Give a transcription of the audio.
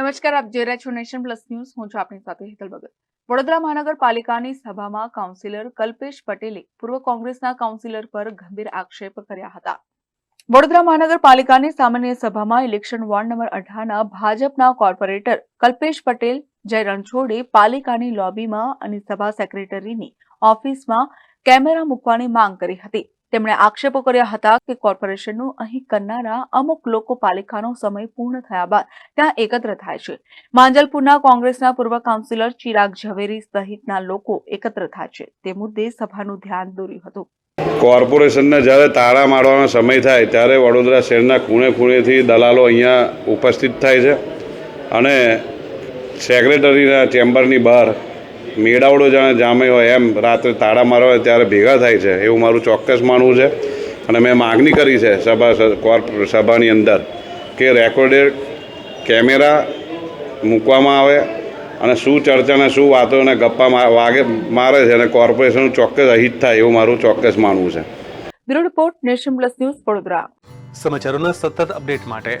નમસ્કાર, આપ જોઈ રહ્યા છો નેશન પ્લસ ન્યૂઝ. હું છું આપની સાથે હેતલ ભગત. વડોદરા મહાનગરપાલિકાની સભામાં કાઉન્સિલર કલ્પેશ પટેલે પૂર્વ કોંગ્રેસના કાઉન્સિલર પર ગંભીર આક્ષેપ કર્યા હતા. વડોદરા મહાનગરપાલિકાની સામાન્ય સભામાં ઇલેક્શન વોર્ડ નંબર અઢારના ભાજપના કોર્પોરેટર કલ્પેશ પટેલ, જય રણછોડે, પાલિકાની લોબીમાં અને સભા સેક્રેટરીની ઓફિસમાં કેમેરા મૂકવાની માંગ કરી હતી. તેમણે આક્ષેપો કર્યા હતા કે કોર્પોરેશનનું અહીં કરનારા અમુક લોકો પાલિકાનો સમય પૂર્ણ થયા બાદ ત્યાં એકત્ર થાય છે. માંજલપુરના કોંગ્રેસના પૂર્વ કાઉન્સિલર ચિરાગ ઝવેરી સહિતના લોકો એકત્ર થાય છે. તે મુદ્દે સભાનું ધ્યાન દોર્યું હતું. કોર્પોરેશનને જ્યારે તાળા મારવાનો સમય થાય ત્યારે વડોદરા શહેરના ખૂણે ખૂણેથી દલાલો અહીંયા ઉપસ્થિત થાય છે અને સેક્રેટરીના ચેમ્બરની બહાર મેળાવડો જાણે જામે હોય એમ રાત્રે તાળા મારવા હોય ત્યારે ભેગા થાય છે. એવું મારું ચોક્કસ માનવું છે. અને મેં માગણી કરી છે સભા કોર્પ સભાની અંદર કે રેકોર્ડેડ કેમેરા મૂકવામાં આવે અને શું ચર્ચાને શું વાતો અને ગપ્પા વાગે મારે છે અને કોર્પોરેશનનું ચોક્કસ અહિત થાય એવું મારું ચોક્કસ માનવું છે. Bureau report nation plus news Vadodara. સમાચારોના સતત અપડેટ માટે